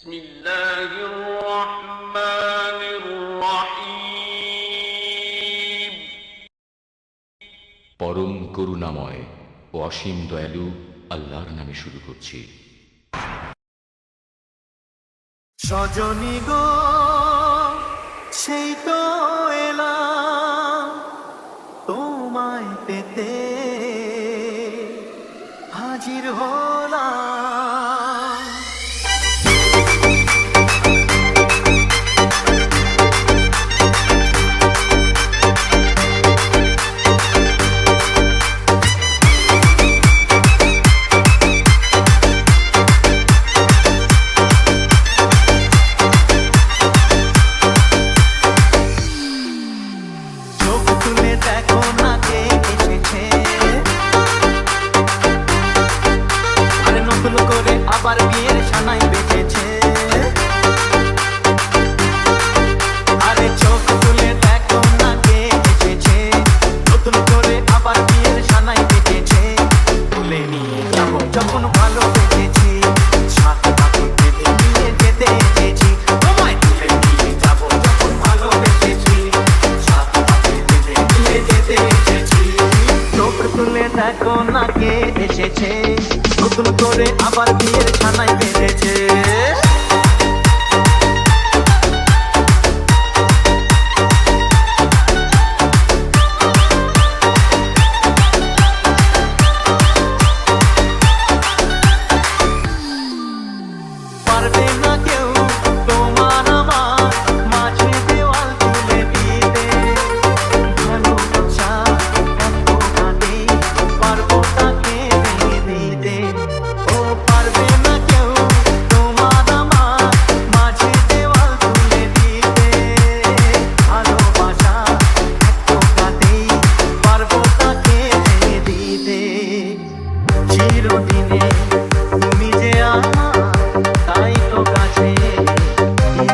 بسم الله الرحمن الرحيم পরম করুণাময় ও অসীম দয়ালু আল্লাহর নামে শুরু করছি সজনী গো সেই তো এলাম তোমায় পেতে হাজির হলাম দেখো না কে এসেছে। নতুন করে আবার বিয়ের ছানায়